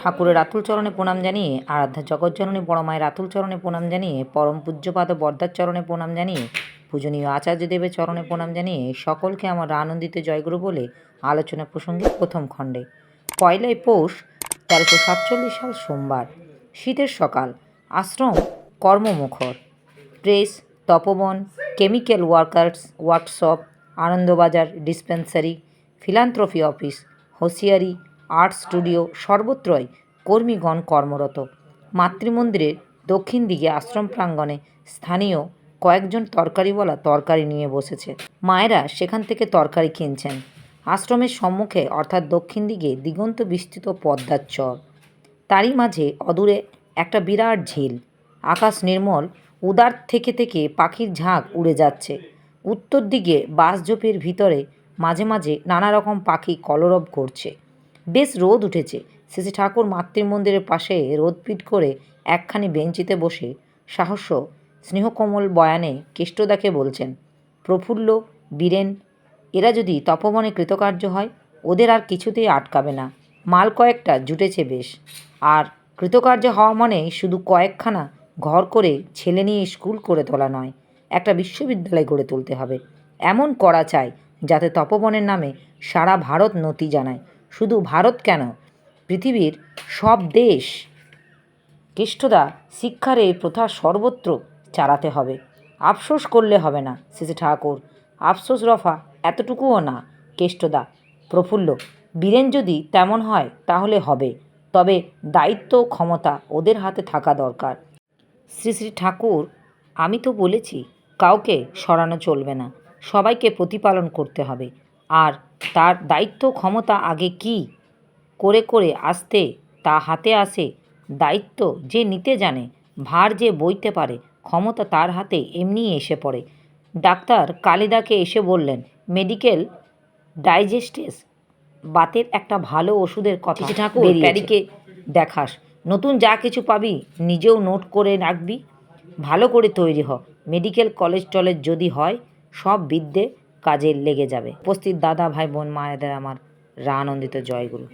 ঠাকুরের রাতুল চরণে প্রণাম জানিয়ে, আরাধ্যা জগজ্জননী বড় মায়ের রাতুল চরণে প্রণাম জানিয়ে, পরম পূজ্যপাদ বর্দার চরণে প্রণাম জানিয়ে, পূজনীয় আচার্যদেবের চরণে প্রণাম জানিয়ে সকলকে আমার আনন্দিত জয়গুরু বলে আলোচনা প্রসঙ্গে প্রথম খণ্ডে। পয়লাই পৌষ, তেরোশো সাতচল্লিশ সাল সোমবার, শীতের সকাল, আশ্রম কর্মমুখর, press, Tapoban, chemical workers, workshop, Anandabazar, dispensary philanthropy office, hosiery art studio সর্বত্রই কর্মীগণ কর্মরত। মাতৃমন্দিরের দক্ষিণ দিকে আশ্রম প্রাঙ্গণে স্থানীয় কয়েকজন তরকারিওয়ালা তরকারি নিয়ে বসেছে। মায়েরা সেখান থেকে তরকারি কিনছেন। আশ্রমের সম্মুখে অর্থাৎ দক্ষিণ দিকে দিগন্ত বিস্তৃত পদ্মার চর। তারই মাঝে অদূরে একটা বিরাট ঝিল। আকাশ নির্মল, উদার থেকে থেকে পাখির ঝাঁক উড়ে যাচ্ছে। উত্তর দিকে বাঁশঝোপের ভিতরে মাঝে মাঝে নানা রকম পাখি কলরব করছে। বেশ রোদ উঠেছে। শ্রী ঠাকুর মাতৃমন্দিরের পাশে রোদপিট করে একখানি বেঞ্চিতে বসে সাহস্য স্নেহকোমল বয়ানে কেষ্টদাকে বলছেন, প্রফুল্ল, বীরেন, এরা যদি তপবনে কৃতকার্য হয়, ওদের আর কিছুতেই আটকাবে না। মাল কয়েকটা জুটেছে বেশ। আর কৃতকার্য হওয়া মানে শুধু কয়েকখানা ঘর করে ছেলে নিয়ে স্কুল করে তোলা নয়, একটা বিশ্ববিদ্যালয় গড়ে তুলতে হবে। এমন করা চাই যাতে তপবনের নামে সারা ভারত নতি জানায়। শুধু ভারত কেন? পৃথিবীর সব দেশ কেষ্টদা শিক্ষার এই প্রথা সর্বত্র চালাতে হবে। আফসোস করলে হবে না, শ্রী ঠাকুর। আফসোস রফা এতটুকুও না, কেষ্টদা। প্রফুল্ল, বীরেন যদি তেমন হয়, তাহলে হবে। তবে দায়িত্ব ক্ষমতা ওদের হাতে থাকা দরকার। শ্রী শ্রী ঠাকুর, আমি তো বলেছি, কাউকে সরানো চলবে না। সবাইকে প্রতিপালন করতে হবে। আর তার দায়িত্ব ক্ষমতা আগে কি? করে করে আসতে তা হাতে আসে দায়িত্ব যে নিতে জানে ভার যে বইতে পারে ক্ষমতা তার হাতে এমনিই এসে পড়ে। ডাক্তার কালিদাকে এসে বললেন মেডিকেল ডাইজেস্টেস বাতের একটা ভালো ওষুধের কথা ঠাকুর প্যারিকে দেখাস। নতুন যা কিছু পাবি নিজেও নোট করে রাখবি। ভালো করে তৈরি হ। মেডিকেল কলেজ টলেজ যদি হয় সব বিদ্যে কাজে লেগে যাবে। উপস্থিত দাদা ভাই বোন মায়েদের আমার রা আনন্দিত জয়গুরু।